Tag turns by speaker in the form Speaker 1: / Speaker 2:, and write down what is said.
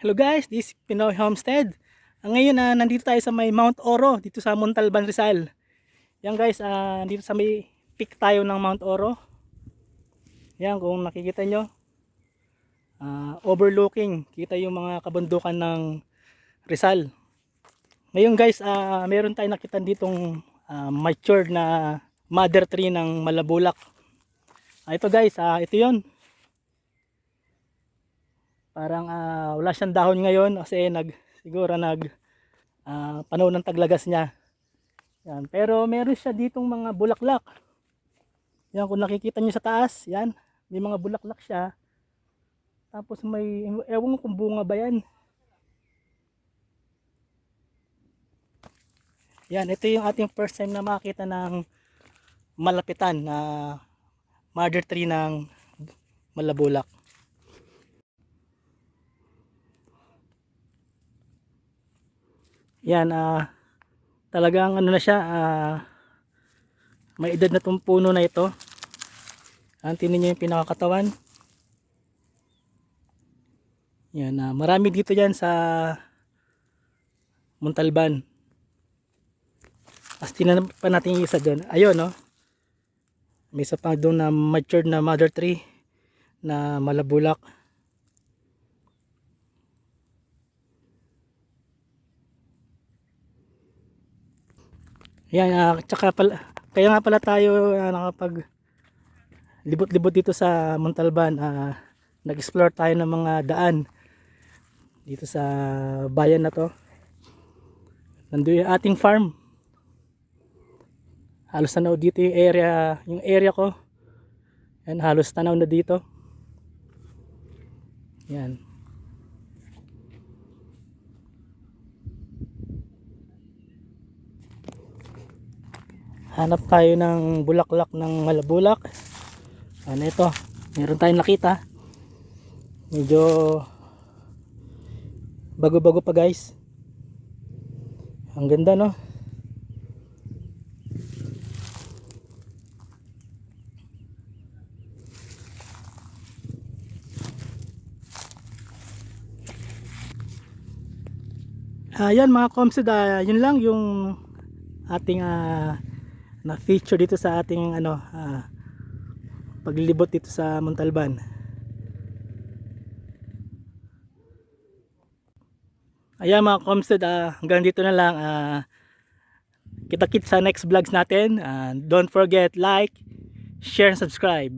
Speaker 1: Hello guys, this is Pinoy Homestead. Ang ngayon na nandito tayo sa may Mount Oro dito sa Montalban Rizal. Yan guys, ah dito sa may peak tayo ng Mount Oro. Yan kung nakikita nyo. ah, overlooking, kita yung mga kabundukan ng Rizal. Ngayon guys, ah meron tayong nakita ditong ah, matured na mother tree ng Malabulak. Ah, ito guys, ah ito yon parang ah, wala siyang dahon ngayon kasi nag siguro nag ah, panahon ng taglagas niya. Yan, pero meron siya ditong mga bulaklak. Yan kung nakikita niyo sa taas, yan, may mga bulaklak siya. Tapos may ewan kung bunga ba yan. Yan, ito yung ating first time na makita ng malapitan na mother tree ng malabulak. Yan, ah talagang ano na siya, ah may edad na tong puno na ito. Ang tinan niyo yung pinakakatawan. Yan, ah marami dito yan sa Montalban. As tinan pa natin yung isa doon. Ayun, no? May isa pa doon na matured na mother tree na malabulak. Yan, tsaka pala, kaya nga pala tayo ah, nakapag libot-libot dito sa Montalban. ah, nag-explore tayo ng mga daan dito sa bayan na to. Nandun yung ating farm. Halos tanaw dito yung area, yung area ko. Yan, halos tanaw na dito. Yan. Hanap tayo ng bulaklak ng malabulak. Ano ito? Meron tayong nakita. Medyo bago bago pa guys. Ang ganda no? Ayan mga komsid, ah, yun lang yung ating ah, na feature dito sa ating ano ah, paglibot dito sa Montalban. Ayan mga komsted, ah, hanggang dito na lang. ah, kita-kit sa next vlogs natin. Ah, don't forget like, share, and subscribe.